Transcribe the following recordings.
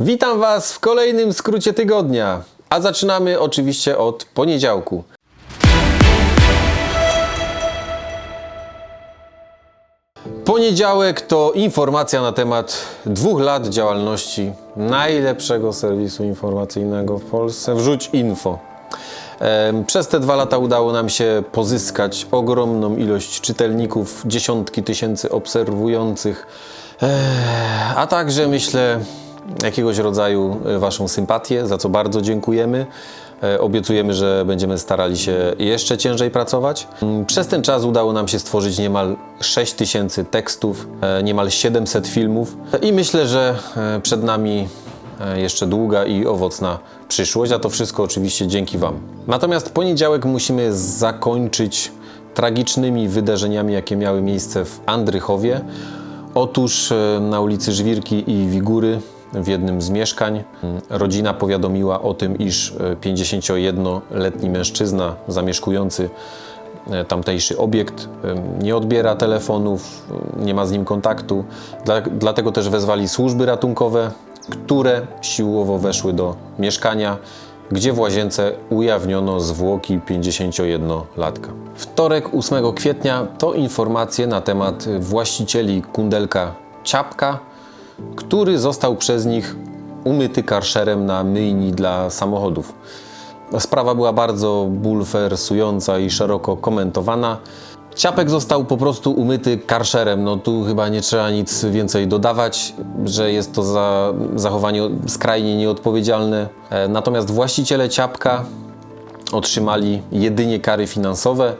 Witam Was w kolejnym skrócie tygodnia, a zaczynamy oczywiście od poniedziałku. Poniedziałek to informacja na temat dwóch lat działalności najlepszego serwisu informacyjnego w Polsce. Wrzuć info. Przez te dwa lata udało nam się pozyskać ogromną ilość czytelników, dziesiątki tysięcy obserwujących, a także myślę jakiegoś rodzaju e, Waszą sympatię, za co bardzo dziękujemy. E, Obiecujemy, że będziemy starali się jeszcze ciężej pracować. Mm, Przez ten czas udało nam się stworzyć niemal 6 tysięcy tekstów, e, niemal 700 filmów i myślę, że przed nami jeszcze długa i owocna przyszłość, a to wszystko oczywiście dzięki Wam. Natomiast poniedziałek musimy zakończyć tragicznymi wydarzeniami, jakie miały miejsce w Andrychowie. Otóż na ulicy Żwirki i Wigury w jednym z mieszkań rodzina powiadomiła o tym, iż e, 51-letni mężczyzna zamieszkujący e, tamtejszy obiekt e, nie odbiera telefonów, e, nie ma z nim kontaktu. Dla, dlatego też wezwali służby ratunkowe, które siłowo weszły do mieszkania, gdzie w łazience ujawniono zwłoki 51-latka. Wtorek 8 kwietnia to informacje na temat właścicieli kundelka Ciapka, który został przez nich umyty karszerem na myjni dla samochodów. Sprawa była bardzo bulwersująca i szeroko komentowana. Ciapek został po prostu umyty karszerem. No tu chyba nie trzeba nic więcej dodawać, że jest to za zachowanie skrajnie nieodpowiedzialne. E, Natomiast właściciele ciapka otrzymali jedynie kary finansowe.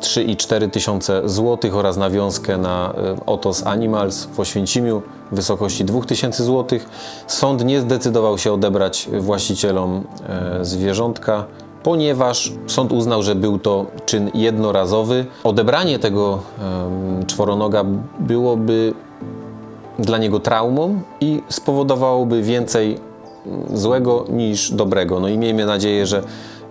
3,4 tysiące złotych oraz nawiązkę na e, Otos Animals w Oświęcimiu w wysokości 2 tysięcy złotych. Sąd nie zdecydował się odebrać właścicielom e, zwierzątka, ponieważ sąd uznał, że był to czyn jednorazowy. Odebranie tego czworonoga byłoby dla niego traumą i spowodowałoby więcej mm, złego niż dobrego. No i miejmy nadzieję, że,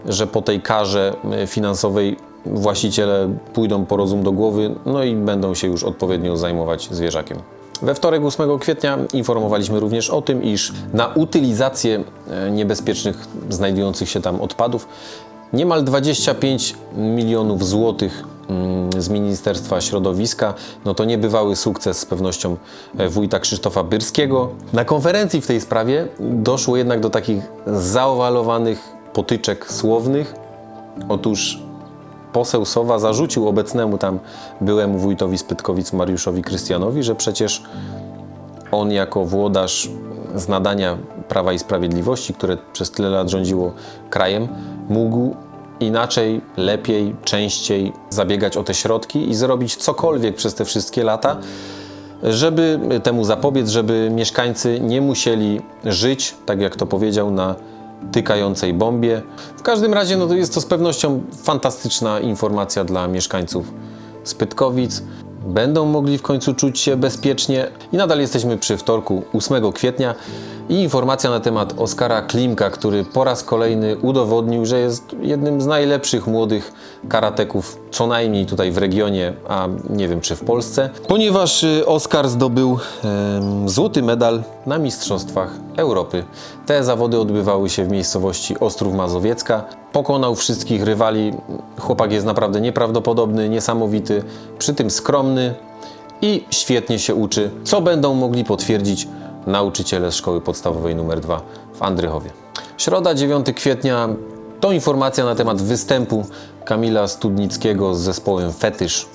że po tej karze y, finansowej właściciele pójdą po rozum do głowy, no i będą się już odpowiednio zajmować zwierzakiem. We wtorek 8 kwietnia informowaliśmy również o tym, iż na utylizację e, niebezpiecznych znajdujących się tam odpadów niemal 25 milionów złotych mm, z Ministerstwa Środowiska. No to niebywały sukces z pewnością e, wójta Krzysztofa Byrskiego. Na konferencji w tej sprawie doszło jednak do takich zaowalowanych potyczek słownych. Otóż poseł Sowa zarzucił obecnemu tam byłemu wójtowi Spytkowic Mariuszowi Krystianowi, że przecież on jako włodarz z nadania Prawa i Sprawiedliwości, które przez tyle lat rządziło krajem, mógł inaczej, lepiej, częściej zabiegać o te środki i zrobić cokolwiek przez te wszystkie lata, żeby temu zapobiec, żeby mieszkańcy nie musieli żyć, tak jak to powiedział, na tykającej bombie. W każdym razie no jest to z pewnością fantastyczna informacja dla mieszkańców Spytkowic. Będą mogli w końcu czuć się bezpiecznie i nadal jesteśmy przy wtorku 8 kwietnia i informacja na temat Oskara Klimka, który po raz kolejny udowodnił, że jest jednym z najlepszych młodych karateków, co najmniej tutaj w regionie, a nie wiem czy w Polsce, ponieważ y, Oskar zdobył em, złoty medal na Mistrzostwach Europy. Te zawody odbywały się w miejscowości Ostrów Mazowiecka. Pokonał wszystkich rywali. Chłopak jest naprawdę nieprawdopodobny, niesamowity, przy tym skromny i świetnie się uczy, co będą mogli potwierdzić nauczyciele szkoły podstawowej nr 2 w Andrychowie. Środa 9 kwietnia to informacja na temat występu Kamila Studnickiego z zespołem Fetysz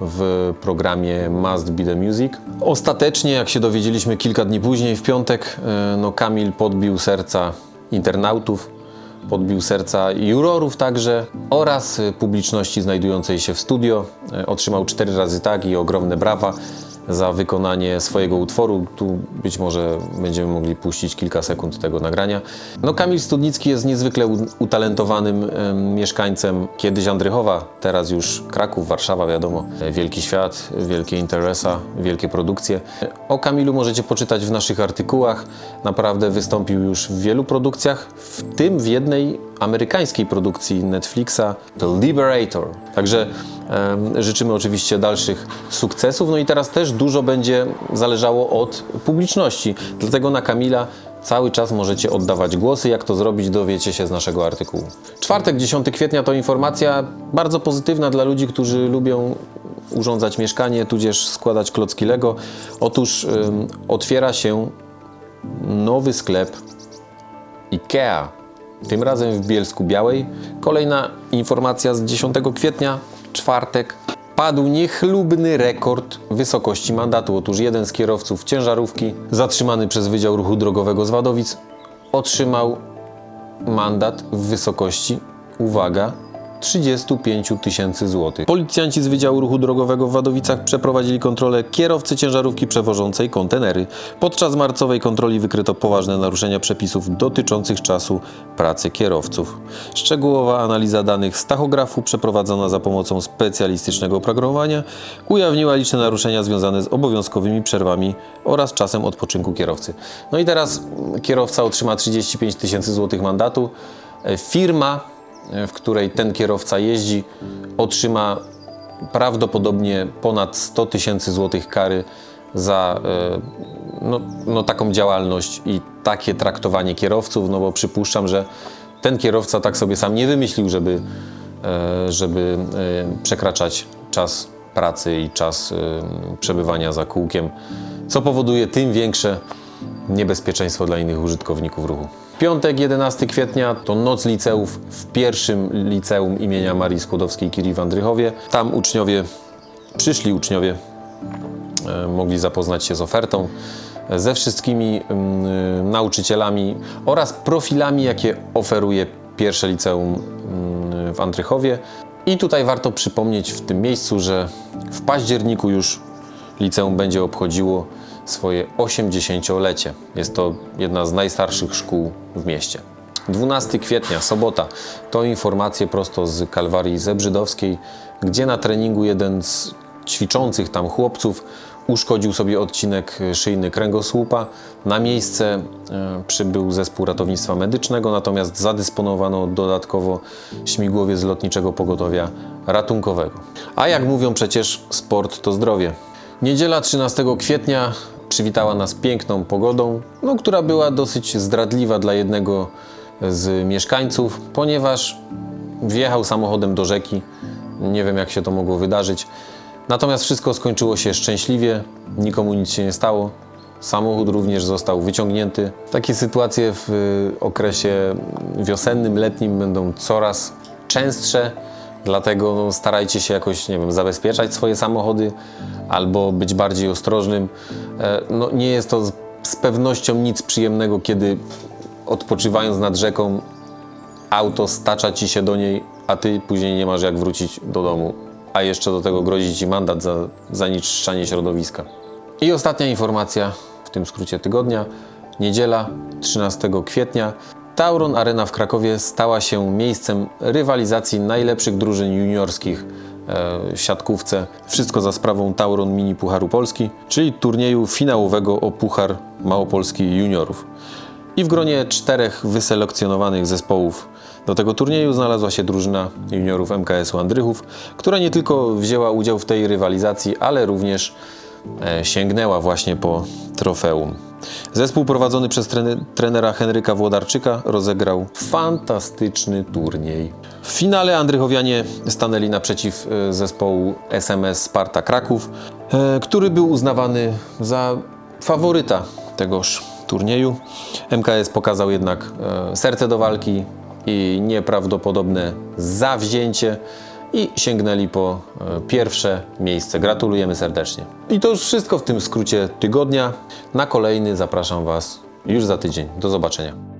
w programie Must Be The Music. Ostatecznie, jak się dowiedzieliśmy kilka dni później, w piątek, e, no Kamil podbił serca internautów, podbił serca jurorów także oraz publiczności znajdującej się w studio. E, Otrzymał cztery razy tak i ogromne brawa za wykonanie swojego utworu. Tu być może będziemy mogli puścić kilka sekund tego nagrania. No Kamil Studnicki jest niezwykle utalentowanym em, mieszkańcem kiedyś Andrychowa, teraz już Kraków, Warszawa, wiadomo. Wielki świat, wielkie interesa, wielkie produkcje. O Kamilu możecie poczytać w naszych artykułach. Naprawdę wystąpił już w wielu produkcjach, w tym w jednej amerykańskiej produkcji Netflixa The Liberator. Także em, życzymy oczywiście dalszych sukcesów. No i teraz też dużo będzie zależało od publiczności. Dlatego na Kamila cały czas możecie oddawać głosy. Jak to zrobić, dowiecie się z naszego artykułu. Czwartek, 10 kwietnia to informacja bardzo pozytywna dla ludzi, którzy lubią urządzać mieszkanie, tudzież składać klocki Lego. Otóż otwiera się nowy sklep IKEA. Tym razem w Bielsku Białej. Kolejna informacja z 10 kwietnia, czwartek. Padł niechlubny rekord wysokości mandatu. Otóż jeden z kierowców ciężarówki, zatrzymany przez Wydział Ruchu Drogowego z Wadowic, otrzymał mandat w wysokości, uwaga, 35 tysięcy złotych. Policjanci z Wydziału Ruchu Drogowego w Wadowicach przeprowadzili kontrolę kierowcy ciężarówki przewożącej kontenery. Podczas marcowej kontroli wykryto poważne naruszenia przepisów dotyczących czasu pracy kierowców. Szczegółowa analiza danych z tachografu przeprowadzona za pomocą specjalistycznego oprogramowania ujawniła liczne naruszenia związane z obowiązkowymi przerwami oraz czasem odpoczynku kierowcy. No i teraz kierowca otrzyma 35 tysięcy złotych mandatu. E, Firma w której ten kierowca jeździ, otrzyma prawdopodobnie ponad 100 tysięcy złotych kary za e, no, no, taką działalność i takie traktowanie kierowców, no bo przypuszczam, że ten kierowca tak sobie sam nie wymyślił, żeby, e, żeby e, przekraczać czas pracy i czas e, przebywania za kółkiem, co powoduje tym większe niebezpieczeństwo dla innych użytkowników ruchu. Piątek, 11 kwietnia to noc liceów w pierwszym liceum imienia Marii Skłodowskiej-Curie w Andrychowie. Tam uczniowie, przyszli uczniowie, e, mogli zapoznać się z ofertą, e, ze wszystkimi mm, nauczycielami oraz profilami, jakie oferuje pierwsze liceum mm, w Andrychowie. I tutaj warto przypomnieć w tym miejscu, że w październiku już liceum będzie obchodziło swoje 80-lecie. Jest to jedna z najstarszych szkół w mieście. 12 kwietnia, sobota, to informacje prosto z Kalwarii Zebrzydowskiej, gdzie na treningu jeden z ćwiczących tam chłopców uszkodził sobie odcinek szyjny kręgosłupa. Na miejsce e, przybył zespół ratownictwa medycznego, natomiast zadysponowano dodatkowo śmigłowiec lotniczego pogotowia ratunkowego. A jak mówią przecież, sport to zdrowie. Niedziela 13 kwietnia przywitała nas piękną pogodą, no, która była dosyć zdradliwa dla jednego z mieszkańców, ponieważ wjechał samochodem do rzeki. Nie wiem, jak się to mogło wydarzyć. Natomiast wszystko skończyło się szczęśliwie, nikomu nic się nie stało. Samochód również został wyciągnięty. Takie sytuacje w y, okresie wiosennym, letnim będą coraz częstsze. Dlatego starajcie się jakoś, nie wiem, zabezpieczać swoje samochody albo być bardziej ostrożnym. E, No, nie jest to z pewnością nic przyjemnego, kiedy odpoczywając nad rzeką auto stacza ci się do niej, a ty później nie masz jak wrócić do domu. A jeszcze do tego grozi ci mandat za zanieczyszczanie środowiska. I ostatnia informacja w tym skrócie tygodnia. Niedziela 13 kwietnia. Tauron Arena w Krakowie stała się miejscem rywalizacji najlepszych drużyn juniorskich e, w siatkówce. Wszystko za sprawą Tauron Mini Pucharu Polski, czyli turnieju finałowego o Puchar Małopolski Juniorów. I w gronie czterech wyselekcjonowanych zespołów do tego turnieju znalazła się drużyna juniorów MKS-u Andrychów, która nie tylko wzięła udział w tej rywalizacji, ale również e, sięgnęła właśnie po trofeum. Zespół prowadzony przez trene- trenera Henryka Włodarczyka rozegrał fantastyczny turniej. W finale Andrychowianie stanęli naprzeciw e, zespołu SMS Sparta Kraków, e, który był uznawany za faworyta tegoż turnieju. MKS pokazał jednak e, serce do walki i nieprawdopodobne zawzięcie i sięgnęli po e, pierwsze miejsce. Gratulujemy serdecznie. I to już wszystko w tym skrócie tygodnia. Na kolejny zapraszam Was już za tydzień. Do zobaczenia.